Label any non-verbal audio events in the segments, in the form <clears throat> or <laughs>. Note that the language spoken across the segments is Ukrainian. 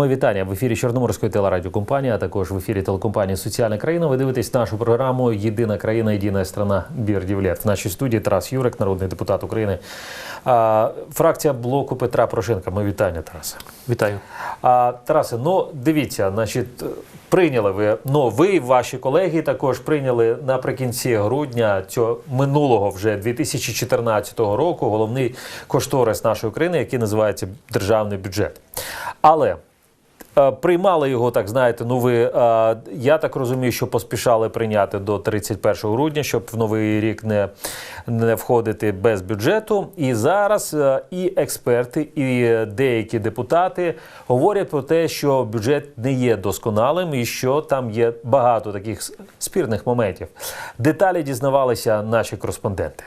Мої вітання в ефірі Чорноморської телерадіокомпанії, а також в ефірі телекомпанії Соціальна країна. Ви дивитесь нашу програму Єдина країна, єдина страна Бірдівлет. В нашій студії Тарас Юрик, народний депутат України. Фракція блоку Петра Порошенка. Ми вітання, Тарасе. Вітаю. Тарасе, ну дивіться, значить, прийняли ви, ну ви і ваші колеги також прийняли наприкінці грудня цього минулого вже 2014 року головний кошторис нашої країни, який називається державний бюджет. Але Приймали його, так знаєте. Ну ви е, я так розумію, що поспішали прийняти до 31 грудня, щоб в новий рік не, не входити без бюджету. І зараз е, і експерти, і деякі депутати говорять про те, що бюджет не є досконалим і що там є багато таких спірних моментів. Деталі дізнавалися наші кореспонденти.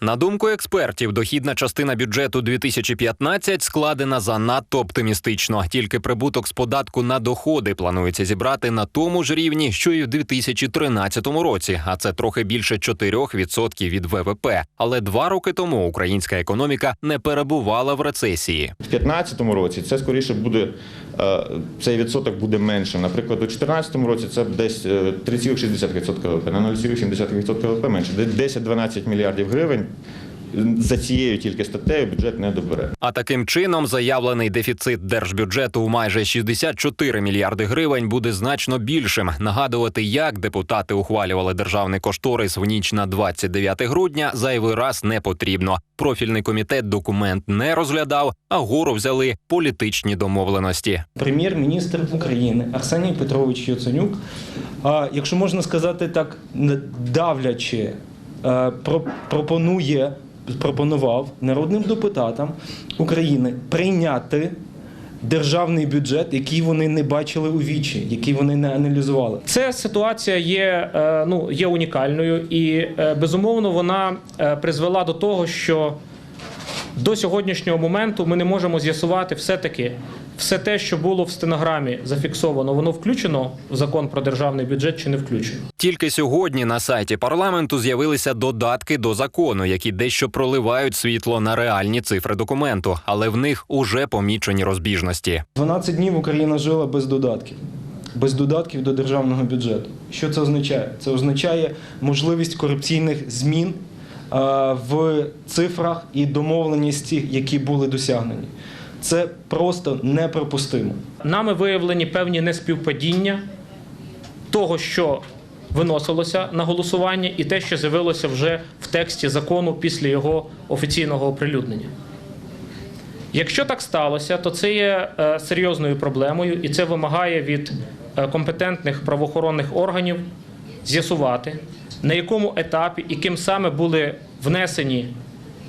На думку експертів, дохідна частина бюджету 2015 складена занадто оптимістично. Тільки прибуток з податку на доходи планується зібрати на тому ж рівні, що і в 2013 році, а це трохи більше 4% від ВВП. Але два роки тому українська економіка не перебувала в рецесії. В 2015 році це скоріше буде цей відсоток буде меншим. Наприклад, у 2014 році це десь е, 3,6% ВВП, на 0,7% ВВП менше. Десь 10-12 мільярдів гривень за цією тільки статтею бюджет не добере. А таким чином заявлений дефіцит держбюджету у майже 64 мільярди гривень буде значно більшим. Нагадувати, як депутати ухвалювали державний кошторис в ніч на 29 грудня, зайвий раз не потрібно. Профільний комітет документ не розглядав, а гору взяли політичні домовленості. Прем'єр-міністр України Арсеній Петрович Яценюк, а, якщо можна сказати так, не- давлячи, е, про- пропонує, пропонував народним депутатам України прийняти державний бюджет, який вони не бачили у вічі, який вони не аналізували. Ця ситуація є, е, ну, є унікальною, і е, безумовно вона е, призвела до того, що до сьогоднішнього моменту ми не можемо з'ясувати все-таки все те, що було в стенограмі зафіксовано, воно включено в закон про державний бюджет чи не включено. Тільки сьогодні на сайті парламенту з'явилися додатки до закону, які дещо проливають світло на реальні цифри документу, але в них уже помічені розбіжності. 12 днів Україна жила без додатків. Без додатків до державного бюджету. Що це означає? Це означає можливість корупційних змін в цифрах і домовленості, які були досягнені. Це просто неприпустимо. Нами виявлені певні неспівпадіння того, що виносилося на голосування, і те, що з'явилося вже в тексті закону після його офіційного оприлюднення. Якщо так сталося, то це є е, серйозною проблемою, і це вимагає від е, компетентних правоохоронних органів з'ясувати, на якому етапі і ким саме були внесені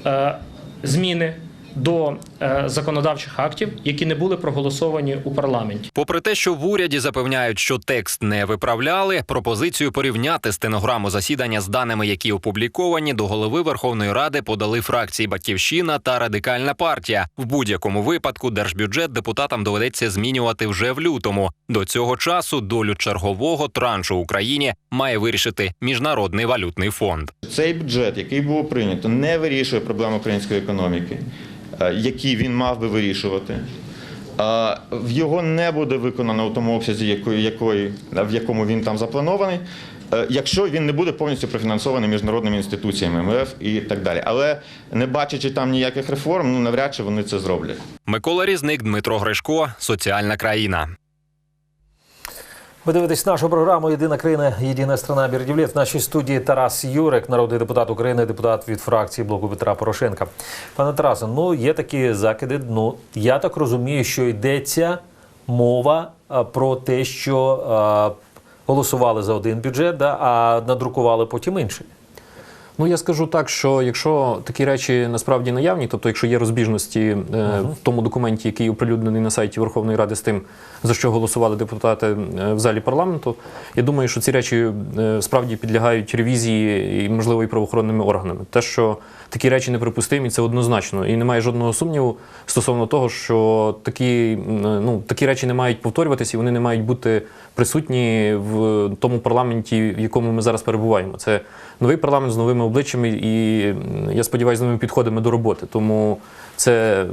е, зміни до е, законодавчих актів, які не були проголосовані у парламенті. Попри те, що в уряді запевняють, що текст не виправляли, пропозицію порівняти стенограму засідання з даними, які опубліковані, до голови Верховної Ради подали фракції Батьківщина та Радикальна партія. В будь-якому випадку держбюджет депутатам доведеться змінювати вже в лютому. До цього часу долю чергового траншу Україні має вирішити міжнародний валютний фонд. Цей бюджет, який був прийнято, не вирішує проблем української економіки, які він мав би вирішувати. В його не буде виконано у тому обсязі, якої, в якому він там запланований, е, якщо він не буде повністю профінансований міжнародними інституціями МВФ і так далі. Але не бачачи там ніяких реформ, ну навряд чи вони це зроблять. Микола Різник, Дмитро Гришко, Соціальна країна. Ви дивитесь нашу програму Єдина країна, єдина страна Бірдівлет. В нашій студії Тарас Юрик, народний депутат України, депутат від фракції блоку Петра Порошенка. Пане Тарасе, ну є такі закиди. Ну я так розумію, що йдеться мова про те, що а, голосували за один бюджет, да, а надрукували потім інший. Ну я скажу так, що якщо такі речі насправді наявні, тобто якщо є розбіжності е, в тому документі, який оприлюднений на сайті Верховної Ради з тим, за що голосували депутати е, в залі парламенту, я думаю, що ці речі е, справді підлягають ревізії і можливо і правоохоронними органами. Те, що такі речі неприпустимі, це однозначно, і немає жодного сумніву стосовно того, що такі, м, ну такі речі не мають повторюватися, і вони не мають бути присутні в тому парламенті, в якому ми зараз перебуваємо. Це новий парламент з новими обличчями, і я сподіваюся, з новими підходами до роботи. Тому це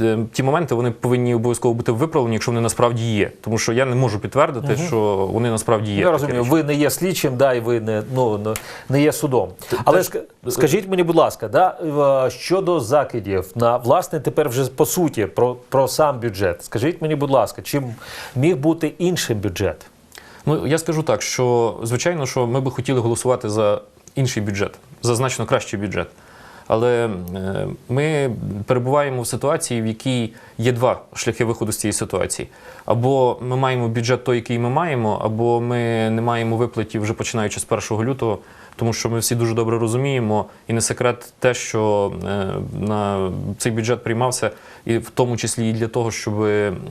е, ті моменти вони повинні обов'язково бути виправлені, якщо вони насправді є. Тому що я не можу підтвердити, що вони насправді є. Я розумію, речі. ви не є слідчим, да, і ви не, ну, не- є судом. Але теж- скажіть мені, будь ласка, да, щодо закидів на власне тепер вже по суті про, про сам бюджет. Скажіть мені, будь ласка, чим міг бути інший бюджет? Ну я скажу так, що звичайно, що ми би хотіли голосувати за інший бюджет, за значно кращий бюджет. Але е, ми перебуваємо в ситуації, в якій є два шляхи виходу з цієї ситуації. Або ми маємо бюджет той, який ми маємо, або ми не маємо виплатів вже починаючи з 1 лютого, тому що ми всі дуже добре розуміємо, і не секрет те, що е, на цей бюджет приймався, і в тому числі і для того, щоб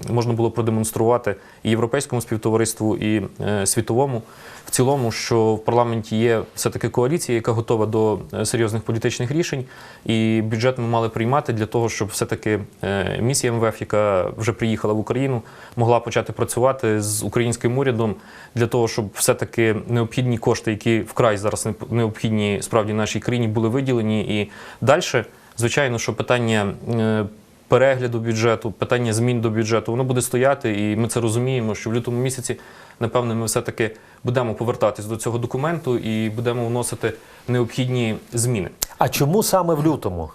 можна було продемонструвати і європейському співтовариству, і е, світовому в цілому, що в парламенті є все-таки коаліція, яка готова до е, серйозних політичних рішень, і бюджет ми мали приймати для того, щоб все-таки е, місія МВФ, яка вже приїхала в Україну, могла почати працювати з українським урядом для того, щоб все-таки необхідні кошти, які вкрай зараз необхідні справді нашій країні, були виділені. І далі, звичайно, що питання. Перегляду бюджету, питання змін до бюджету, воно буде стояти, і ми це розуміємо, що в лютому місяці, напевне, ми все-таки будемо повертатись до цього документу і будемо вносити необхідні зміни. А чому саме в лютому?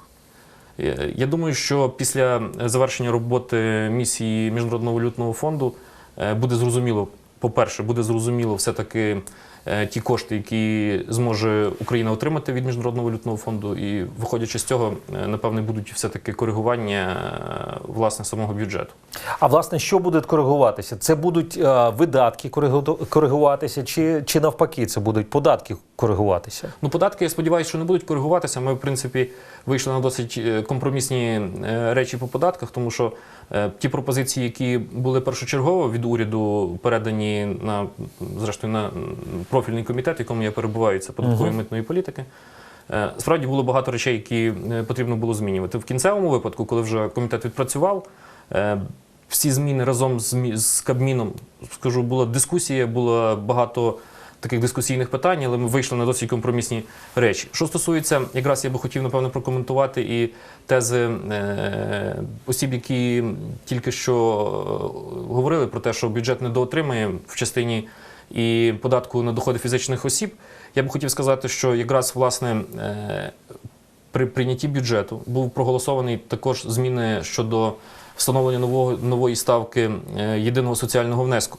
Е, Я думаю, що після завершення роботи місії Міжнародного валютного фонду е, буде зрозуміло, по-перше, буде зрозуміло все-таки е, ті кошти, які зможе Україна отримати від Міжнародного валютного фонду, і виходячи з цього, е, напевне, будуть все-таки коригування е, власне самого бюджету. А власне, що буде коригуватися? Це будуть е, видатки коригу- коригуватися, чи, чи навпаки, це будуть податки коригуватися? Ну, податки, я сподіваюся, що не будуть коригуватися. Ми, в принципі, вийшли на досить е, компромісні е, речі по податках, тому що е, ті пропозиції, які були першочергово від уряду передані на зрештою на профільний комітет, в якому я перебуваю, це податкової митної політики. Справді було багато речей, які потрібно було змінювати. В кінцевому випадку, коли вже комітет відпрацював, всі зміни разом з Кабміном, скажу, була дискусія, було багато таких дискусійних питань, але ми вийшли на досить компромісні речі. Що стосується, якраз я би хотів напевно прокоментувати і тези е, осіб, які тільки що е, говорили про те, що бюджет недоотримає в частині і податку на доходи фізичних осіб. Я би хотів сказати, що якраз власне. Е, при прийнятті бюджету був проголосований також зміни щодо встановлення нового, нової ставки єдиного соціального внеску.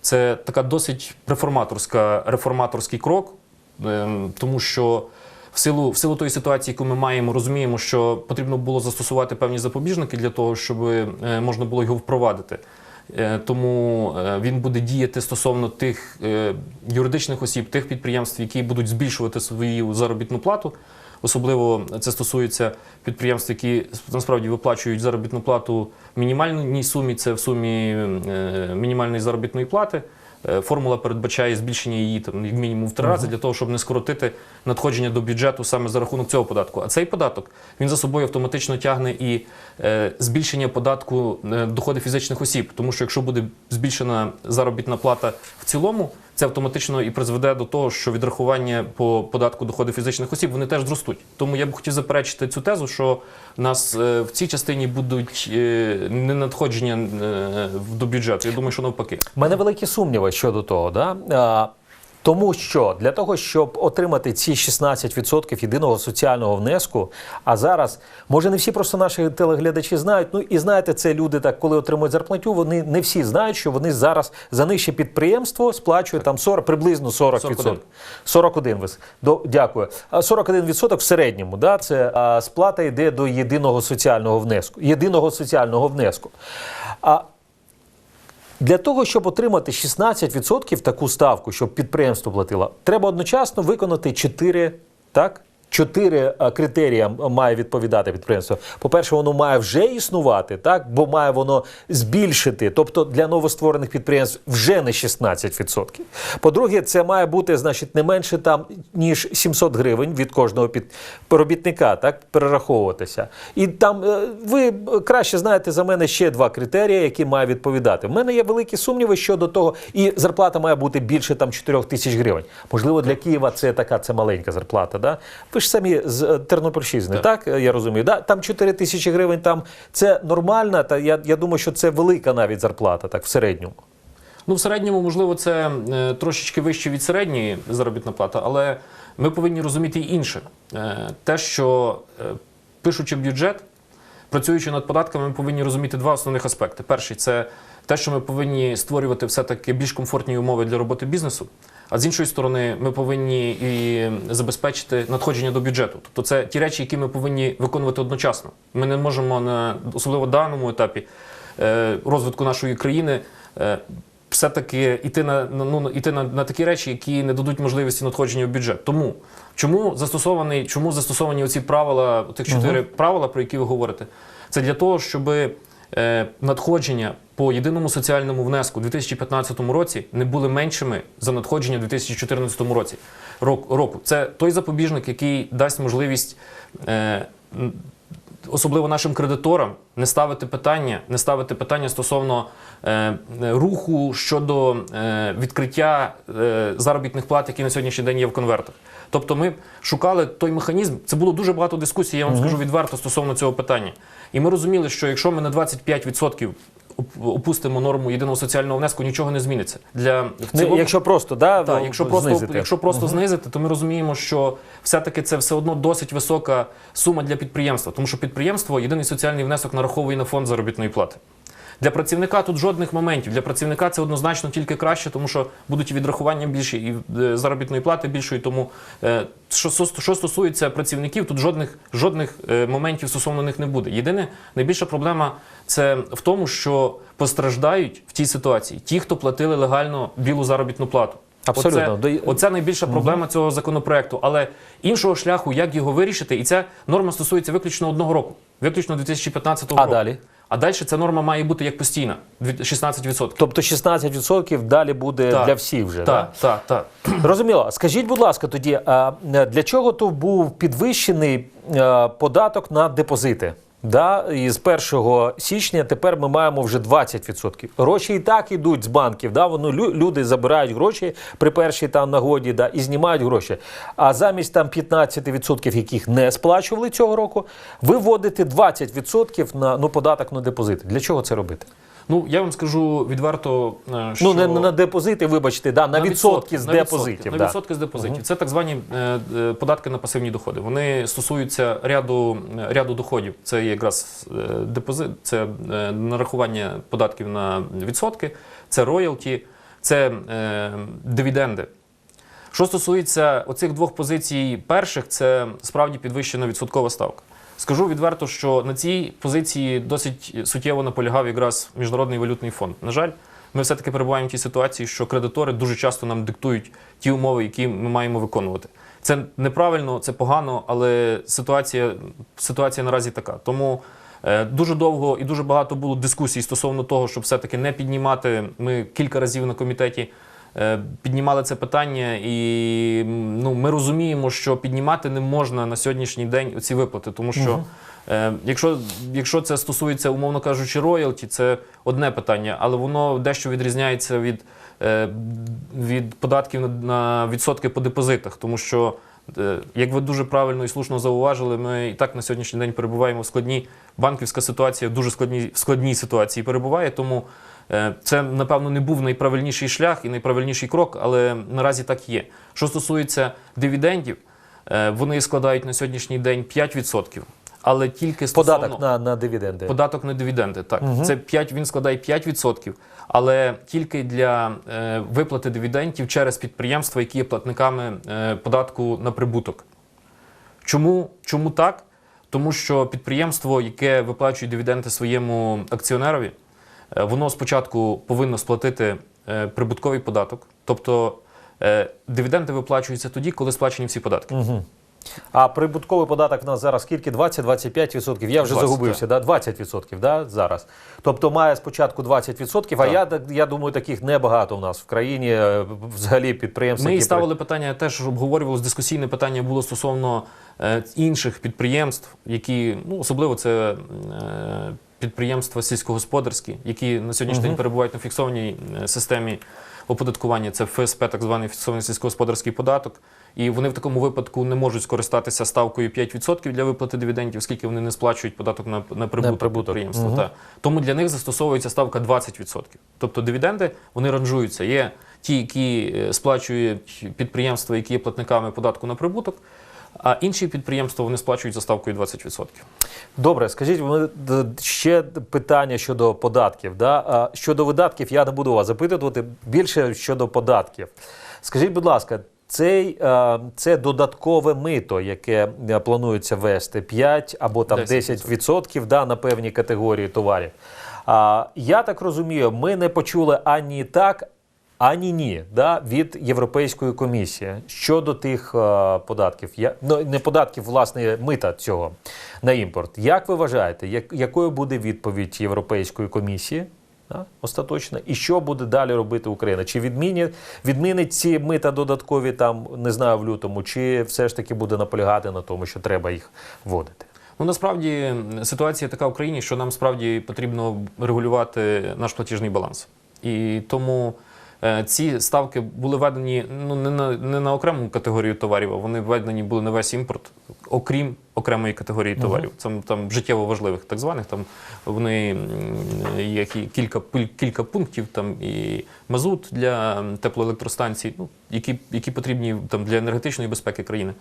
Це така досить реформаторська, реформаторський крок, ем, тому що в силу, в силу тої ситуації, яку ми маємо, розуміємо, що потрібно було застосувати певні запобіжники для того, щоб е, можна було його впровадити. Е, Тому е, він буде діяти стосовно тих юридичних осіб, тих підприємств, які будуть збільшувати свою заробітну плату. Особливо це стосується підприємств, які насправді виплачують заробітну плату в мінімальній сумі, це в сумі е, мінімальної заробітної плати. Е, Формула передбачає збільшення її там як мінімум в три рази для того, щоб не скоротити надходження до бюджету саме за рахунок цього податку. А цей податок він за собою автоматично тягне і е, збільшення податку е, доходи фізичних осіб, тому що якщо буде збільшена заробітна плата в цілому, це автоматично і призведе до того, що відрахування по податку доходи фізичних осіб вони теж зростуть. Тому я б хотів заперечити цю тезу, що нас е, в цій частині будуть е, не надходження е, до бюджету. Я думаю, що навпаки. Мене великі сумніви щодо того. Да? Тому що для того, щоб отримати ці 16% єдиного соціального внеску, а зараз, може, не всі просто наші телеглядачі знають. Ну і знаєте, це люди так, коли отримують зарплатню, вони не всі знають, що вони зараз за нижче підприємство сплачують там 40, приблизно 40%. 41. 41. ви До, дякую. А 41% в середньому, да, це а, сплата йде до єдиного соціального внеску. Єдиного соціального внеску. А для того, щоб отримати 16% таку ставку, щоб підприємство платило, треба одночасно виконати 4, так? Чотири е, критеріям має відповідати підприємство. По-перше, воно має вже існувати, так бо має воно збільшити, тобто для новостворених підприємств вже не 16%. По-друге, це має бути значить не менше там ніж 700 гривень від кожного під робітника, так перераховуватися. І там е, ви краще знаєте за мене ще два критерії, які має відповідати. У мене є великі сумніви щодо того, і зарплата має бути більше там 4 тисяч гривень. Можливо, для Києва це така це маленька зарплата. Да? Ви ж самі з е, Тернопільщини, так. я розумію. Да? Там 4 тисячі гривень, там це нормальна, та я, я думаю, що це велика навіть зарплата, так в середньому. Ну, в середньому, можливо, це е, трошечки вище від середньої заробітна плата, але ми повинні розуміти і інше. Е, те, що е, пишучи бюджет, працюючи над податками, ми повинні розуміти два основних аспекти. Перший це те, що ми повинні створювати все-таки більш комфортні умови для роботи бізнесу. А з іншої сторони, ми повинні і забезпечити надходження до бюджету. Тобто це ті речі, які ми повинні виконувати одночасно. Ми не можемо на особливо даному етапі е, розвитку нашої країни. е, все-таки йти на ну іти на, на такі речі, які не дадуть можливості надходження в бюджет. Тому чому застосований, чому застосовані оці правила, тих чотири правила, про які ви говорите? Це для того, щоб е, надходження по єдиному соціальному внеску у 2015 році не були меншими за надходження у 2014 році. Року. Це той запобіжник, який дасть можливість. Особливо нашим кредиторам, не ставити питання, не ставити питання стосовно е, руху щодо е, відкриття е, заробітних плат, які на сьогоднішній день є в конвертах. Тобто, ми шукали той механізм. Це було дуже багато дискусій. Я вам скажу відверто стосовно цього питання. І ми розуміли, що якщо ми на 25% оп- опустимо норму єдиного соціального внеску, нічого не зміниться. Для в цілому- якщо просто, да, ну, якщо просто, знизити. якщо просто знизити, то ми розуміємо, що все-таки це все одно досить висока сума для підприємства, тому що підприємство єдиний соціальний внесок нараховує на фонд заробітної плати. Для працівника тут жодних моментів. Для працівника це однозначно тільки краще, тому що будуть і відрахування більші, і е, заробітної плати більшої. Тому е, що, що стосується працівників, тут жодних, жодних е, моментів стосовно них не буде. Єдине, найбільша проблема це в тому, що постраждають в тій ситуації ті, хто платили легально білу заробітну плату. Абсолютно. Оце, оце найбільша проблема цього законопроекту. Але іншого шляху, як його вирішити, і ця норма стосується виключно одного року, виключно 2015 А року. далі? А далі ця норма має бути як постійна, від- 16%. Тобто 16% далі буде Так. для всіх вже. да? Так, так, <clears throat> Розуміло. Скажіть, будь ласка, тоді а для чого то був підвищений е, податок на депозити? Да, і з 1 січня тепер ми маємо вже 20%. Гроші і так ідуть з банків. Да, воно лю- люди забирають гроші при першій там нагоді, да, і знімають гроші. А замість там 15%, яких не сплачували цього року, ви вводите 20% на ну податок на депозити. Для чого це робити? Ну я вам скажу відверто, е, що Ну не на депозити, вибачте, да, на, відсотки з на депозитів. Відсотки, да. На відсотки з депозитів. Це так звані е, е, податки на пасивні доходи. Вони стосуються ряду, е, ряду доходів. Це якраз е, депозит, це е, нарахування податків на відсотки, це роялті, це е, дивіденди. Що стосується оцих двох позицій перших, це справді підвищена відсоткова ставка. Скажу відверто, що на цій позиції досить суттєво наполягав якраз Міжнародний валютний фонд. На жаль, ми все-таки перебуваємо в тій ситуації, що кредитори дуже часто нам диктують ті умови, які ми маємо виконувати. Це неправильно, це погано, але ситуація, ситуація наразі така. Тому е, дуже довго і дуже багато було дискусій стосовно того, щоб все-таки не піднімати. Ми кілька разів на комітеті піднімали це питання, і ну, ми розуміємо, що піднімати не можна на сьогоднішній день ці виплати, тому що. Е, якщо, якщо це стосується, умовно кажучи, роялті, це одне питання, але воно дещо відрізняється від, е, від податків на, відсотки по депозитах, тому що, е, як ви дуже правильно і слушно зауважили, ми і так на сьогоднішній день перебуваємо в складній банківська ситуація в дуже складній, в складній ситуації перебуває, тому е, це, напевно, не був найправильніший шлях і найправильніший крок, але наразі так є. Що стосується дивідендів, е, вони складають на сьогоднішній день 5%. Але тільки стосовно Податок на, на дивіденди. податок на дивіденди. Так, це 5, він складає 5%, але тільки для е, виплати дивідендів через підприємства, які є платниками е, податку на прибуток. Чому, чому так? Тому що підприємство, яке виплачує дивіденди своєму акціонерові, е, воно спочатку повинно сплатити е, прибутковий податок, тобто е, дивіденди виплачуються тоді, коли сплачені всі податки. А прибутковий податок в нас зараз скільки? 20-25%? Я вже 20, загубився, да? 20% да? зараз. Тобто має спочатку 20%, а я, я думаю, таких небагато в нас в країні е, взагалі підприємств. Ми які ставили питання, теж обговорювалось дискусійне питання було стосовно е, інших підприємств, які ну особливо це е, підприємства сільськогосподарські, які на сьогоднішній день перебувають на фіксованій е, системі оподаткування. Це ФСП, так званий фіксований сільськогосподарський податок. І вони в такому випадку не можуть скористатися ставкою 5% для виплати дивідендів, оскільки вони не сплачують податок на, на прибуток, прибуток. підприємства. Та. Тому для них застосовується ставка 20%. Тобто дивіденди вони ранжуються. Є ті, які е, сплачують підприємства, які є платниками податку на прибуток, а інші підприємства вони сплачують за ставкою 20%. Добре, скажіть, ви- ще питання щодо податків. Да? Щодо видатків я не буду вас запитувати більше щодо податків. Скажіть, будь ласка, цей, е, це додаткове мито, яке е, планується ввести 5 або там 10%, 10% да, на певні категорії товарів. А, я так розумію, ми не почули ані так, ані ні да, від Європейської комісії щодо тих е, податків. Я, ну, не податків, власне, мита цього на імпорт. Як ви вважаєте, як, якою буде відповідь Європейської комісії? Да, остаточно, і що буде далі робити Україна? Чи відмінить, відмінить ці мита додаткові там, не знаю, в лютому, чи все ж таки буде наполягати на тому, що треба їх вводити? Ну насправді ситуація така в країні, що нам справді потрібно регулювати наш платіжний баланс. І тому ці ставки були введені ну, не, на, не на окрему категорію товарів, а вони введені були на весь імпорт, окрім окремої категорії товарів. Це там життєво важливих, так званих. Там вони є кілька, кілька пунктів, там і мазут для теплоелектростанцій, ну, які, які потрібні там, для енергетичної безпеки країни.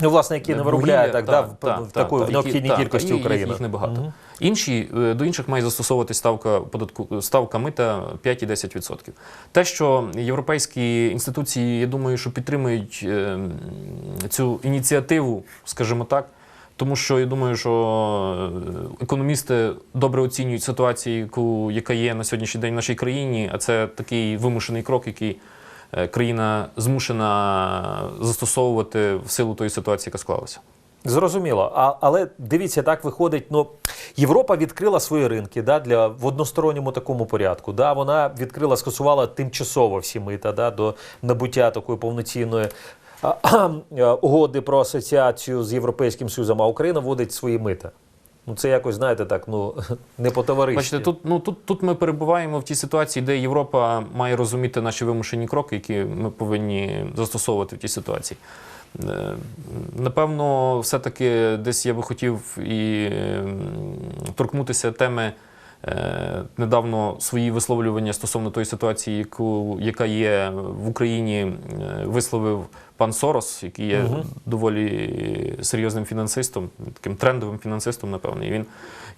Ну, власне, які не виробляє так, да, в, та, в та, такої та, необхідній які- кількості та, Україна. Їх небагато. Мгм. Інші е, до інших має застосовувати ставка податку ставка мита 5 і 10%. Те, що європейські інституції, я думаю, що підтримують е, цю ініціативу, скажімо так. Тому що я думаю, що е, економісти добре оцінюють ситуацію, яка є на сьогоднішній день в нашій країні, а це такий вимушений крок, який е, країна змушена застосовувати в силу тої ситуації, яка склалася. Зрозуміло. А, але дивіться, так виходить. Ну, Європа відкрила свої ринки да, для, в односторонньому такому порядку. Да, вона відкрила, скасувала тимчасово всі мита да, до набуття такої повноцінної а, е, угоди про асоціацію з Європейським Союзом, а Україна вводить свої мита. Ну, це якось, знаєте, так, ну, <laughs> не по товаристві. Бачите, тут, ну, тут, тут ми перебуваємо в тій ситуації, де Європа має розуміти наші вимушені кроки, які ми повинні застосовувати в тій ситуації. Е, Напевно, все-таки десь я би хотів і торкнутися теми недавно свої висловлювання стосовно тої ситуації, яку, яка є в Україні, е, висловив пан Сорос, який є доволі серйозним фінансистом, таким трендовим фінансистом, напевно. І він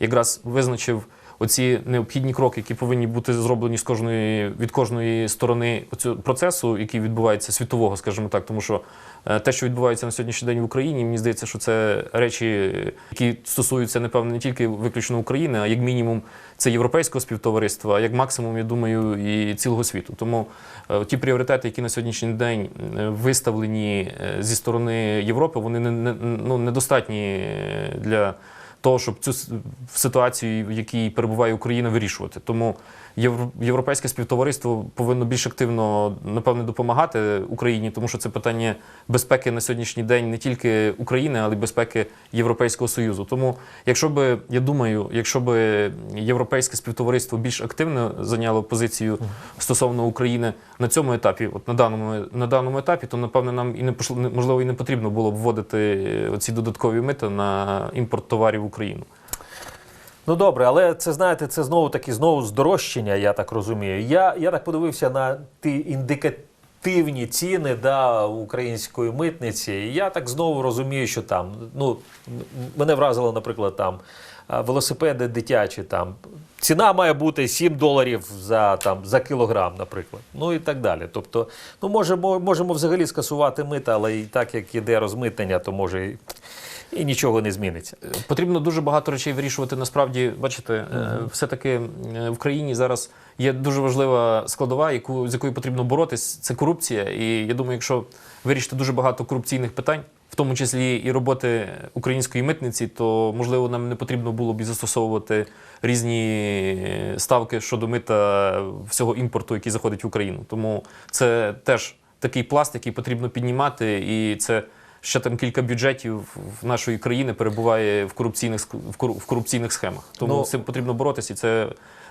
якраз визначив оці необхідні кроки, які повинні бути зроблені з кожної від кожної сторони цього процесу, який відбувається світового, скажімо так, тому що е, те, що відбувається на сьогоднішній день в Україні, мені здається, що це речі, які стосуються, напевно, не тільки виключно України, а як мінімум це європейського співтовариства, а як максимум, я думаю, і цілого світу. Тому е, ті пріоритети, які на сьогоднішній день е, виставлені зі сторони Європи, вони не, ну, недостатні для того, щоб цю ситуацію, в якій перебуває Україна, вирішувати. Тому європейське співтовариство повинно більш активно, напевне, допомагати Україні, тому що це питання безпеки на сьогоднішній день не тільки України, але й безпеки Європейського Союзу. Тому, якщо би я думаю, якщо би європейське співтовариство більш активно зайняло позицію стосовно України на цьому етапі, от на даному на даному етапі, то напевне нам і не пошло- можливо і не потрібно було б вводити оці додаткові мита на імпорт товарів в Україну. Ну добре, але це знаєте, це знову таки знову здорожчання, я так розумію. Я, я так подивився на ті індикативні ціни да, української митниці. І я так знову розумію, що там ну мене вразило, наприклад, там велосипеди дитячі. Там ціна має бути 7 доларів за там за кілограм, наприклад. Ну і так далі. Тобто, ну можемо, можемо взагалі скасувати мита, але і так як іде розмитнення, то може і, нічого не зміниться. Потрібно дуже багато речей вирішувати. Насправді, бачите, е, все-таки е, в країні зараз є дуже важлива складова, яку, з якою потрібно боротись, це корупція. І я думаю, якщо вирішити дуже багато корупційних питань, в тому числі і роботи української митниці, то можливо нам не потрібно було б і застосовувати різні ставки щодо мита всього імпорту, який заходить в Україну. Тому це теж такий пласт, який потрібно піднімати, і це ще там кілька бюджетів в нашої країни перебуває в корупційних в корупційних схемах. Тому Ну, з цим потрібно боротися, і це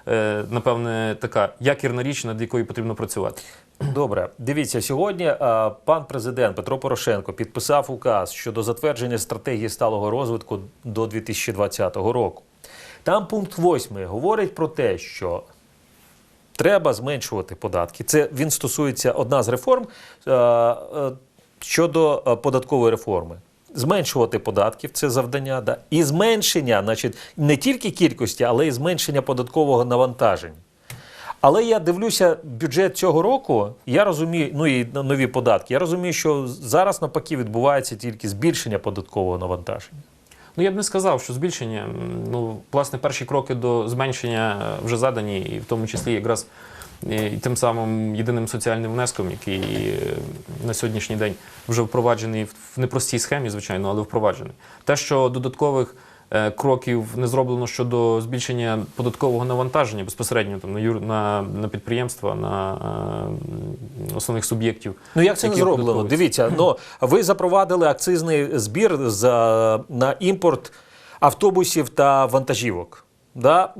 е, напевне така якірна річ, над якою потрібно працювати. Добре, дивіться, сьогодні пан президент Петро Порошенко підписав указ щодо затвердження стратегії сталого розвитку до 2020 року. Там пункт 8 говорить про те, що треба зменшувати податки. Це він стосується одна з реформ е, е, щодо е, податкової реформи. Зменшувати податків це завдання, да? і зменшення, значить, не тільки кількості, але й зменшення податкового навантаження. Але я дивлюся бюджет цього року, я розумію, ну і нові податки. Я розумію, що зараз навпаки відбувається тільки збільшення податкового навантаження. Ну я б не сказав, що збільшення. Ну, власне, перші кроки до зменшення е, вже задані, і в тому числі якраз і тим самим єдиним соціальним внеском, який е, на сьогоднішній день вже впроваджений в непростій схемі, звичайно, але впроваджений. Те, що додаткових е, кроків не зроблено щодо збільшення податкового навантаження безпосередньо там на юр на, на підприємства, на е, основних суб'єктів. Ну як це не зроблено? Дивіться, ну ви запровадили акцизний збір за на імпорт автобусів та вантажівок. Да?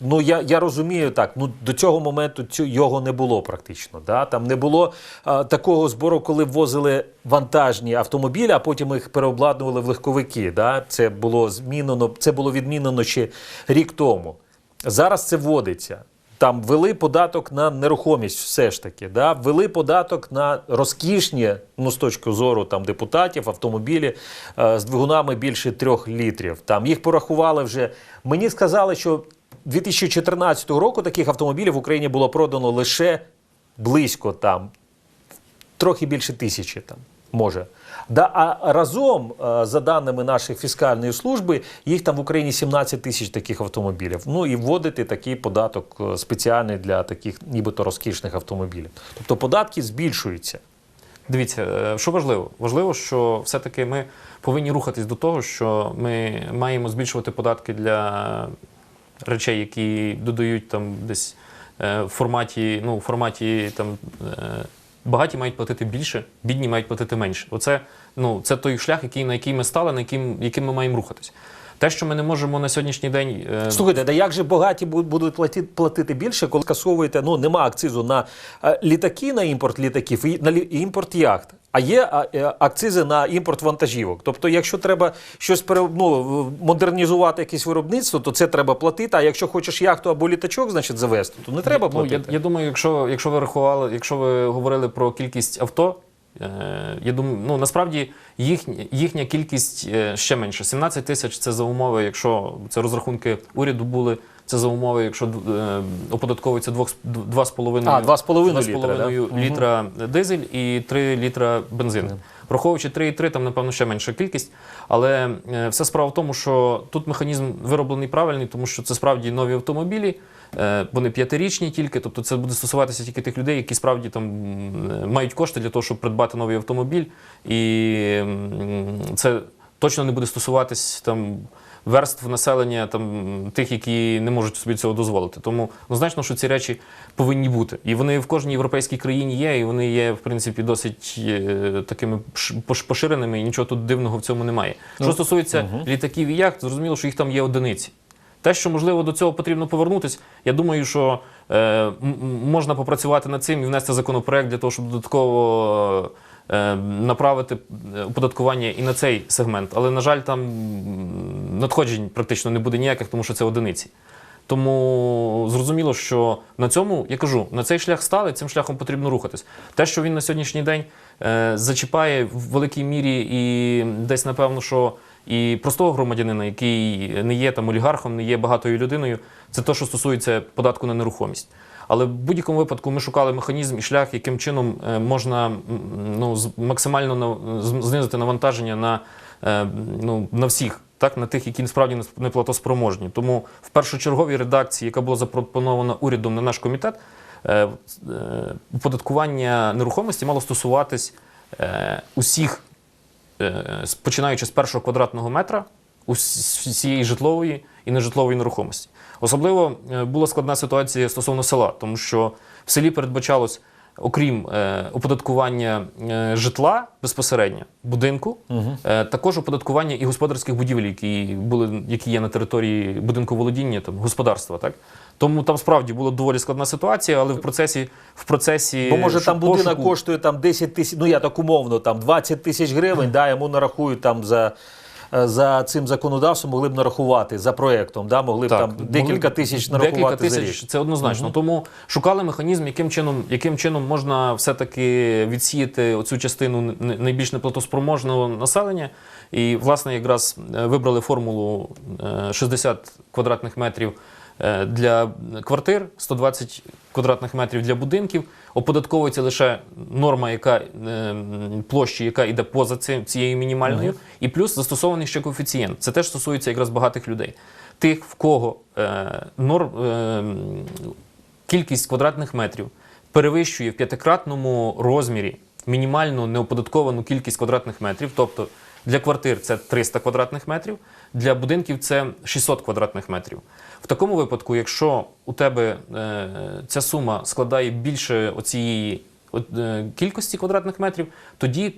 Ну я, я розумію так. Ну до цього моменту цю його не було практично. Да? Там не було а, такого збору, коли ввозили вантажні автомобілі, а потім їх переобладнували в легковики. Да? Це було змінено, це було відмінено ще рік тому. Зараз це вводиться. Там ввели податок на нерухомість, все ж таки. Да? Ввели податок на розкішні, ну з точки зору там депутатів, автомобілі е, з двигунами більше трьох літрів. Там їх порахували вже. Мені сказали, що 2014 року таких автомобілів в Україні було продано лише близько там трохи більше тисячі там. Може. Да, а разом, е, за даними нашої фіскальної служби, їх там в Україні 17 тисяч таких автомобілів. Ну і вводити такий податок е, спеціальний для таких нібито розкішних автомобілів. Тобто податки збільшуються. Дивіться, е, що важливо? Важливо, що все-таки ми повинні рухатись до того, що ми маємо збільшувати податки для речей, які додають там десь е, в форматі, ну, в форматі там. е, Багаті мають платити більше, бідні мають платити менше. Оце ну, це той шлях, який, на який ми стали, на яким, яким ми маємо рухатись. Те, що ми не можемо на сьогоднішній день е, Слухайте, да як же багаті будуть платити, більше, коли скасовуєте, ну нема акцизу на літаки, на імпорт літаків і на імпорт яхт. А є е, акцизи на імпорт вантажівок. Тобто, якщо треба щось ну, модернізувати якесь виробництво, то це треба платити. А якщо хочеш яхту або літачок, значить завести, то не треба Ну, я, я думаю, якщо, якщо ви рахували, якщо ви говорили про кількість авто, е, я думаю, ну насправді їхня, їхня кількість е, ще менша. 17 тисяч це за умови, якщо це розрахунки уряду були. Це за умови, якщо е, оподатковується 2,5 А, 2,5 літра, 2,5 дизель і 3 літра бензин. Враховуючи 3,3, там, напевно, ще менша кількість. Але е, вся справа в тому, що тут механізм вироблений правильний, тому що це справді нові автомобілі. е, Вони п'ятирічні тільки, тобто це буде стосуватися тільки тих людей, які справді там мають кошти для того, щоб придбати новий автомобіль. І це точно не буде стосуватись там верств населення, там тих, які не можуть собі цього дозволити. Тому однозначно, що ці речі повинні бути. І вони в кожній європейській країні є, і вони є, в принципі, досить е, такими поширеними, і нічого тут дивного в цьому немає. Що стосується літаків і яхт, зрозуміло, що їх там є одиниці. Те, що можливо до цього потрібно повернутися, я думаю, що е, можна попрацювати над цим і внести законопроект для того, щоб додатково направити е, оподаткування і на цей сегмент. Але, на жаль, там надходжень практично не буде ніяких, тому що це одиниці. Тому зрозуміло, що на цьому я кажу, на цей шлях стали, цим шляхом потрібно рухатись. Те, що він на сьогоднішній день е, зачіпає в великій мірі, і десь напевно, що і простого громадянина, який не є там олігархом, не є багатою людиною, це те, що стосується податку на нерухомість. Але в будь-якому випадку ми шукали механізм і шлях, яким чином е, можна ну, максимально знизити навантаження на, е, ну, на всіх. Так, на тих, які насправді не- платоспроможні. Тому в першочерговій редакції, яка була запропонована урядом на наш комітет, е, е, оподаткування нерухомості мало стосуватись усіх починаючи з першого квадратного метра усієї житлової і нежитлової нерухомості. Особливо е, була складна ситуація стосовно села, тому що в селі передбачалось, окрім е, оподаткування е, житла безпосередньо, будинку, також оподаткування і господарських будівель, які були, які є на території будинку володіння, там господарства. Так тому там справді була доволі складна ситуація, але в процесі в процесі Бо може там пошуку- будинок коштує там 10 тисяч, ну я так умовно, там 20 тисяч гривень, <laughs> да, йому нарахують там за. Е, За цим законодавством могли б нарахувати за проектом, да, могли б там декілька тисяч нарахувати Декілька за рік. це однозначно. Тому шукали механізм, яким чином, яким чином можна все-таки відсіяти оцю частину найбільш неплатоспроможного населення. І, власне, якраз е, вибрали формулу е, 60 квадратних метрів е, для квартир, 120 квадратних метрів для будинків. Оподатковується лише норма, яка е, площі, яка йде поза цим, цією мінімальною, і плюс застосований ще коефіцієнт. Це теж стосується якраз багатих людей. Тих, в кого е, норм, е, кількість квадратних метрів перевищує в п'ятикратному розмірі мінімальну неоподатковану кількість квадратних метрів, тобто для квартир це 300 квадратних метрів, для будинків це 600 квадратних метрів. В такому випадку, якщо у тебе е, ця сума складає більше оцієї е, кількості квадратних метрів, тоді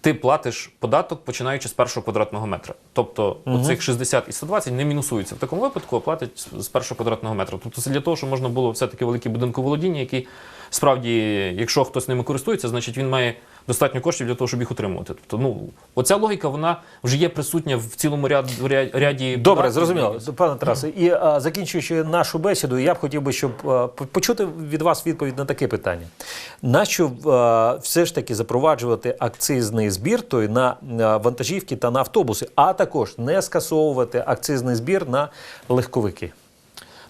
ти платиш податок, починаючи з першого квадратного метра. Тобто оцих 60 і 120 не мінусуються в такому випадку, а платять з- першого квадратного метра. Тобто це для того, щоб можна було все-таки великий будинковолодіння, який справді, якщо хтось ними користується, значить він має достатньо коштів для того, щоб їх утримувати. Тобто, ну, оця логіка вона вже є присутня в цілому ряд, ря- ряді. Добре, зрозуміло, пане Тарасе. І а, закінчуючи нашу бесіду, я б хотів би, щоб а, почути від вас відповідь на таке питання. Нащо а, все ж таки запроваджувати акцизний збір той на вантажівки та на автобуси, а також не скасовувати акцизний збір на легковики?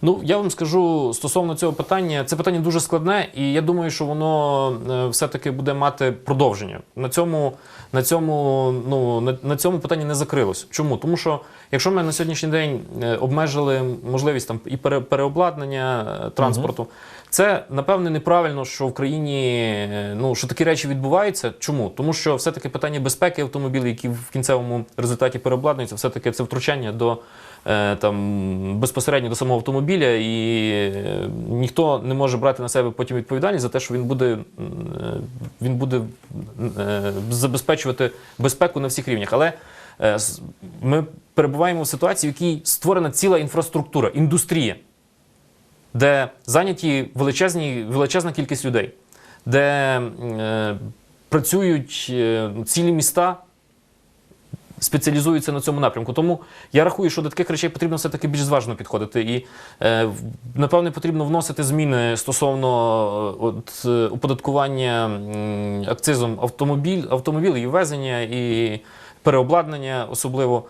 Ну, я вам скажу стосовно цього питання, це питання дуже складне, і я думаю, що воно е, все-таки буде мати продовження. На цьому, на цьому, ну, на, на цьому питанні не закрилось. Чому? Тому що якщо ми на сьогоднішній день е, обмежили можливість там і пере, переобладнання е, транспорту, це напевне неправильно, що в країні е, ну що такі речі відбуваються. Чому? Тому що все-таки питання безпеки автомобілів, які в кінцевому результаті переобладнуються, все-таки це втручання до е, там безпосередньо до самого автомобіля, і е, ніхто не може брати на себе потім відповідальність за те, що він буде, він буде забезпечувати безпеку на всіх рівнях. Але ми перебуваємо в ситуації, в якій створена ціла інфраструктура, індустрія, де зайняті величезні, величезна кількість людей, де е, працюють е, цілі міста спеціалізуються на цьому напрямку. Тому я рахую, що до таких речей потрібно все-таки більш зважно підходити. І е, напевне потрібно вносити зміни стосовно е, от, е, оподаткування м, акцизом автомобіль, автомобілів і ввезення і переобладнання особливо.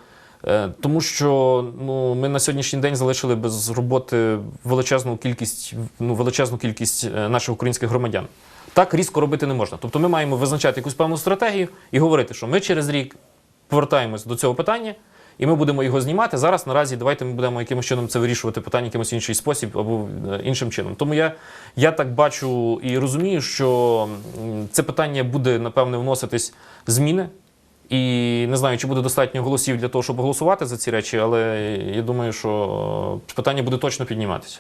Е, Тому що ну, ми на сьогоднішній день залишили без роботи величезну кількість, ну, величезну кількість е, наших українських громадян. Так різко робити не можна. Тобто ми маємо визначати якусь певну стратегію і говорити, що ми через рік повертаємось до цього питання, і ми будемо його знімати. Зараз наразі давайте ми будемо якимось чином це вирішувати питання, якимось інший спосіб або е, іншим чином. Тому я, я так бачу і розумію, що це питання буде напевне вноситись зміни. І не знаю, чи буде достатньо голосів для того, щоб голосувати за ці речі, але я думаю, що питання буде точно підніматися.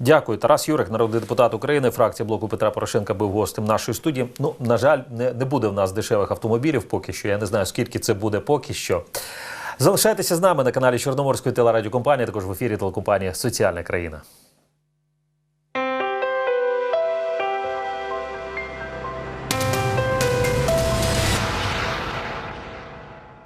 Дякую. Тарас Юрик, народний депутат України, фракція блоку Петра Порошенка, був гостем нашої студії. Ну, на жаль, не, не буде в нас дешевих автомобілів поки що. Я не знаю, скільки це буде поки що. Залишайтеся з нами на каналі Чорноморської телерадіокомпанії, також в ефірі телекомпанії Соціальна країна.